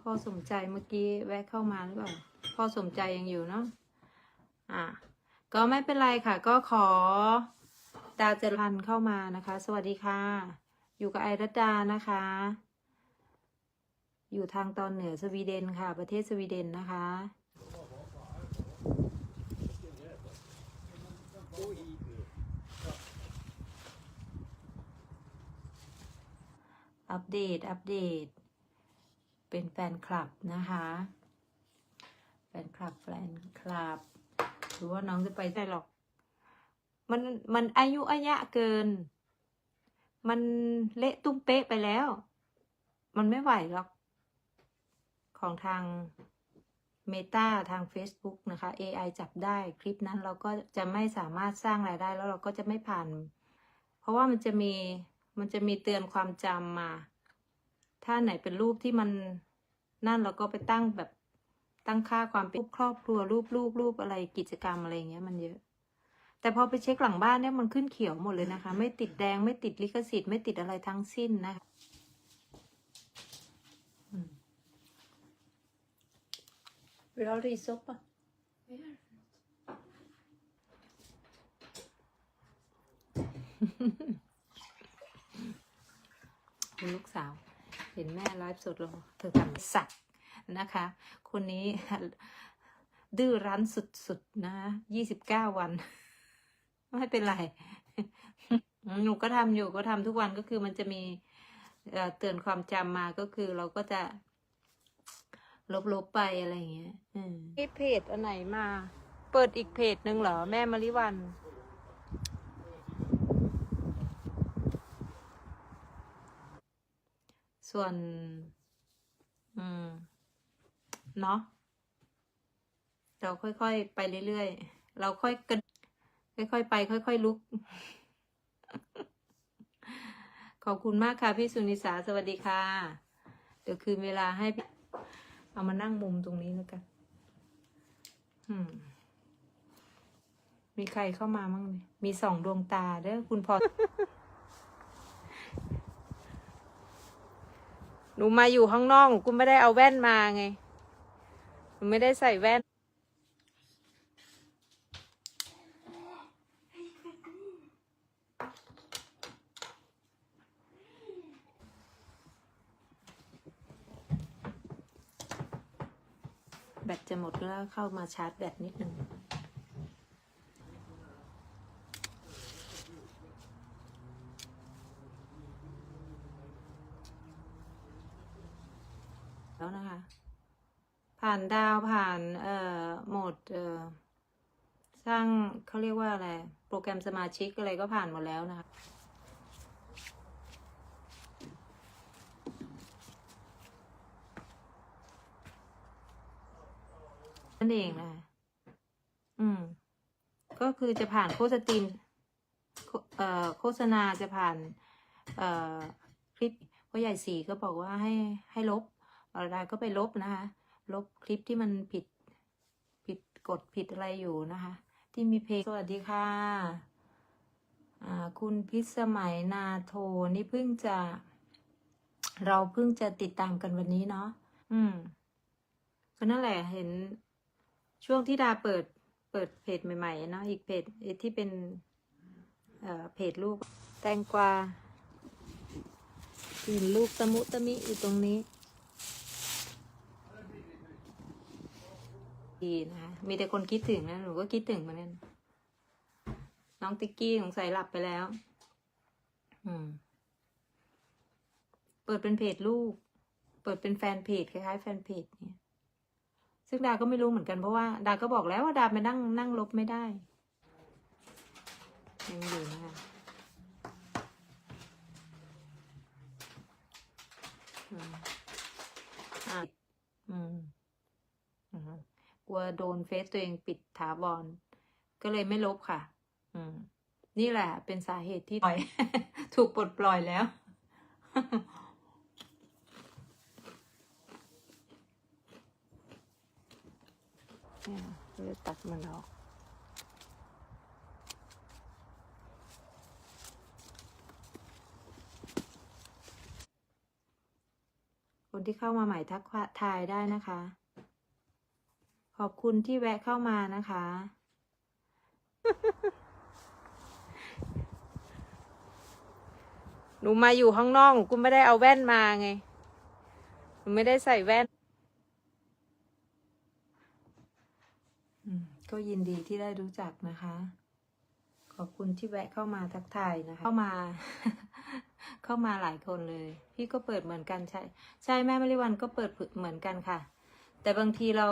พ่อสมใจเมื่อกี้แวะเข้ามาหรือเปล่าพ่อสมใจยังอยู่เนาะอะก็ไม่เป็นไรค่ะ ก็ขอดาวเจรันเข้ามานะคะ สวัสดีค่ะ อยู่กับไอรัตดานะคะ อยู่ทางตอนเหนือสวีเดนค่ะ ประเทศสวีเดนนะคะอัปเดต อัปเดต เป็นแฟนคลับนะคะ แฟนคลับแฟนคลับหรือว่าน้องจะไปได้หรอก มันมันอายุอายะเกิน มันเละตุ้มเป๊ะไปแล้ว มันไม่ไหวหรอก ของทาง Meta ทาง Facebook นะคะ AI จับได้คลิปนั้นเราก็จะไม่สามารถสร้างรายได้แล้วเราก็จะไม่ผ่าน เพราะว่ามันจะมีมันจะมีเตือนความจำมา ถ้าไหนเป็นรูปที่มันนั่นเราก็ไปตั้งแบบตั้งค่าความเป็นรูปครอบครัวรูปลูกรูปอะไรกิจกรรมอะไรอย่างเงี้ยมันเยอะ แต่พอไปเช็คหลังบ้านเนี่ยมันขึ้นเขียวหมดเลยนะคะ ไม่ติดแดงไม่ติดลิขสิทธิ์ไม่ติดอะไรทั้งสิ้นนะคะอืม Vill du ha rissoppa? Mm. คุณลูกสาว เห็นแม่ไลฟ์สดล้วเธอทำสัตว์นะคะ คนนี้ดื้อรั้นสุดๆนะยี่สิบเก้าวัน ไม่เป็นไรหนูก็ทำอยู่ก็ทำทุกวันก็คือมันจะมีเตือนความจำมาก็คือเราก็จะลบๆไปอะไรอย่างเงี้ยอืมนี่เพจอันไหนมา เปิดอีกเพจหนึ่งเหรอแม่มะลิวัน ส่วน อืม เนาะเราค่อยๆ ไปเรื่อยๆ เราค่อยกันค่อยๆ ไป ค่อย ๆ ลุก ขอบคุณมากค่ะ พี่สุนิสา สวัสดีค่ะ เดี๋ยวคืนเวลาให้พี่เอามานั่งมุมตรงนี้แล้วกันอืมมีใครเข้ามามั่งไหมมีสองดวงตาเด้อคุณพอ หนูมาอยู่ข้างนอกหนูก็ไม่ได้เอาแว่นมาไง หนูไม่ได้ใส่แว่น แบตจะหมดแล้วเข้ามาชาร์จแบตนิดนึง แล้วนะคะ ผ่านดาวผ่านเอ่อโหมดเอ่อสร้างเขาเรียกว่าอะไร โปรแกรมสมาชิกอะไรก็ผ่านหมดแล้วนะคะนั่นเองนะอืม ก็คือจะผ่านโฆษณาโฆเอ่อโฆษณาจะผ่าน เอ่อ คลิปพ่อใหญ่สีก็บอกว่าให้ให้ลบอะไรก็ไปลบนะคะ ลบคลิปที่มันผิดผิดกฎผิดอะไรอยู่นะคะ ที่มีเพลงสวัสดีค่ะคุณพิสมัยนาโทนี่เพิ่งจะ เราเพิ่งจะติดตามกันวันนี้เนาะอืมก็นั่นแหละเห็นช่วงที่ดาเปิดเปิดเพจใหม่ๆเนาะอีกเพจที่เป็นเอ่อเพจลูกแตงกวาเห็นลูกตะมุตะมิอยู่ตรงนี้ ดีนะคะมีแต่คนคิดถึงนะหนูก็คิดถึงเหมือนกันน้องติ๊กกี้สงสัยหลับไปแล้ว อืม เปิดเป็นเพจลูก เปิดเป็นแฟนเพจคล้ายๆแฟนเพจเนี่ยซึ่งดาก็ไม่รู้เหมือนกันเพราะว่าดาก็บอกแล้วว่าดาไปนั่งนั่งลบไม่ได้ยังอยู่นะคะอืมอะ ลัวโดนเฟซตัวเองปิดถาวร ก็เลยไม่ลบค่ะ อืม นี่แหละ เป็นสาเหตุที่ปล่อย ถูกปลดปล่อยแล้ว เนี่ยตัดมันออกคนที่เข้ามาใหม่ทักทายได้นะคะ ขอบคุณที่แวะเข้ามานะคะ หนูมาอยู่ข้างนอกหนูกูไม่ได้เอาแว่นมาไง หนูไม่ได้ใส่แว่นอืมก็ยินดีที่ได้รู้จักนะคะ ขอบคุณที่แวะเข้ามาทักทายนะคะ เข้ามา เข้ามาหลายคนเลย พี่ก็เปิดเหมือนกันใช่ ใช่แม่มริวันก็เปิดเหมือนกันค่ะ แต่บางทีเรา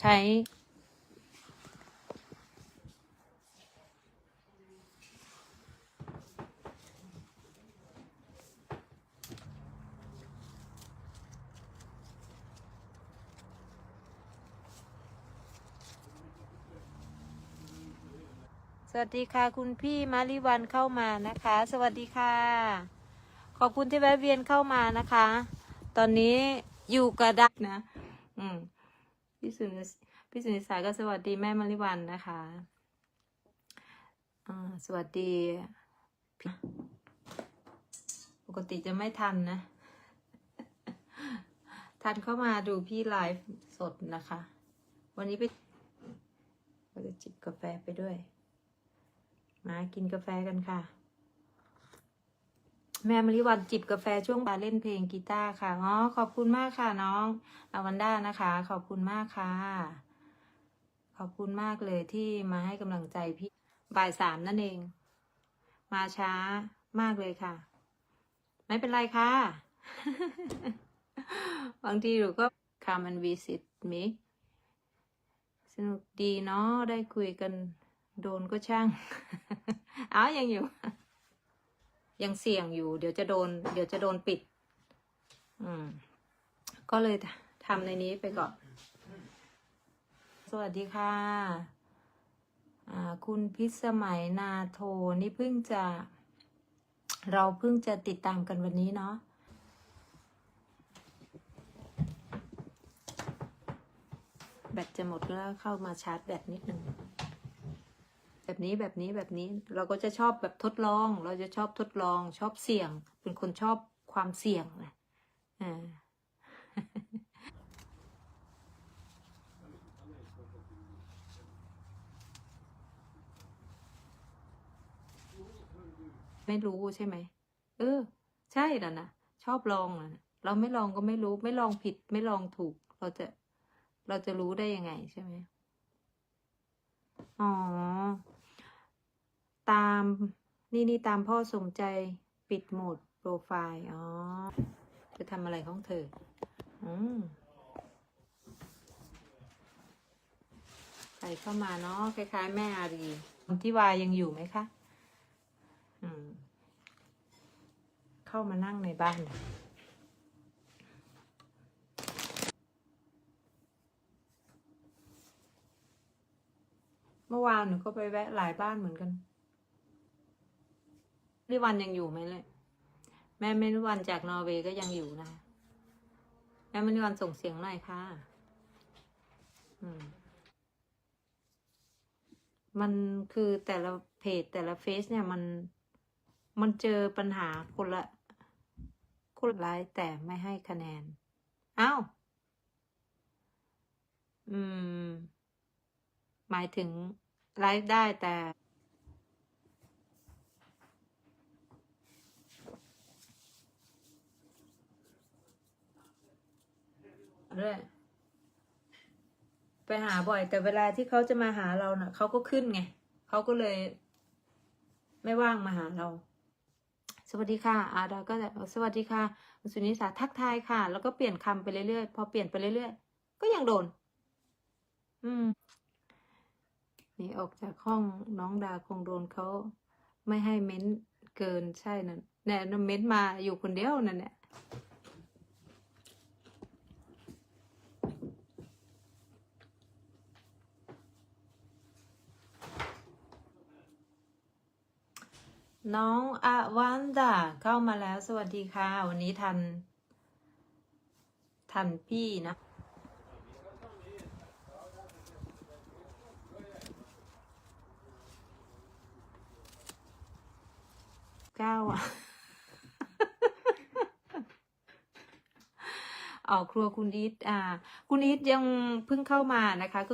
ใช้ สวัสดีค่ะคุณพี่มาริวันเข้ามานะคะ สวัสดีค่ะ ขอบคุณที่แวะเวียนเข้ามานะคะ ตอนนี้อยู่กระดักนะ อืมพี่สุนิพี่สุนิสาก็สวัสดีแม่มาริวันนะคะอ่าสวัสดีปกติจะไม่ทันนะทันเข้ามาดูพี่ไลฟ์สดนะคะ วันนี้ไปเราจะจิบกาแฟไปด้วย มากินกาแฟกันค่ะ แม่มริวันจิบกาแฟช่วงบาเล่นเพลงกีตาร์ค่ะอ๋อขอบคุณมากค่ะน้องอาวันด้านะคะ ขอบคุณมากค่ะ ขอบคุณมากเลยที่มาให้กำลังใจพี่บ่ายสามนั่นเอง มาช้ามากเลยค่ะ ไม่เป็นไรค่ะ บางทีหนูก็ come and visit me สนุกดีเนาะได้คุยกันโดนก็ช่างอ้าวยังอยู่ ยังเสี่ยงอยู่ เดี๋ยวจะโดน เดี๋ยวจะโดนปิด อืม ก็เลยทำในนี้ไปก่อน สวัสดีค่ะ อ่า คุณพิสมัยนาโทนี่เพิ่งจะ เราเพิ่งจะติดตามกันวันนี้เนาะแบตจะหมดแล้วเข้ามาชาร์จแบตนิดนึง แบบนี้แบบนี้แบบนี้เราก็จะชอบแบบทดลอง เราจะชอบทดลอง ชอบเสี่ยง เป็นคนชอบความเสี่ยงนะอ่าไม่รู้ใช่ไหม เออ ใช่แล้วนะ ชอบลองนะเราไม่ลองก็ไม่รู้ ไม่ลองผิด ไม่ลองถูก เราจะ เราจะรู้ได้ยังไงใช่ไหม อ๋อามนี่นี่ตามพ่อสมใจปิดโหมดโปรไฟล์ อ๋อ จะทำอะไรของเธอ อืมใส่เข้ามาเนาะคล้ายๆ แม่อารีคนที่วายยังอยู่ไหมคะ อืม เข้ามานั่งในบ้านเมื่อวานหนูก็ไปแวะหลายบ้านเหมือนกัน นิวันยังอยู่ไหมเลยแม่ไม่นิวันจากนอร์เวย์ก็ยังอยู่นะแม่ไม่นิวันส่งเสียงหน่อยค่ะอืมมันคือแต่ละเพจแต่ละเฟซเนี่ยมันมันเจอปัญหาคนละคนละไลฟ์แต่ไม่ให้คะแนนอ้าวอืม หมายถึงไลฟ์ได้แต่ ด้วยไปหาบ่อย แต่เวลาที่เขาจะมาหาเราเน่ะเขาก็ขึ้นไงเขาก็เลย ไม่ว่างมาหาเรา สวัสดีค่ะอาดาก็จะสวัสดีค่ะคุณสุนิสาทักทายค่ะ แล้วก็เปลี่ยนคำไปเรื่อยๆพอเปลี่ยนไปเรื่อยๆก็ยังโดน อืมนี่ออกจากห้องน้องดาคงโดนเขาไม่ให้เม้นเกินใช่นั่นแน่นเม้นมาอยู่คนเดียวนั่นแหละ น้องอวันดาเข้ามาแล้วสวัสดีค่ะ วันนี้ทัน ทันพี่นะเก้าอะออกครัวคุณอีทอ่า คุณอีทยังเพิ่งเข้ามานะคะก็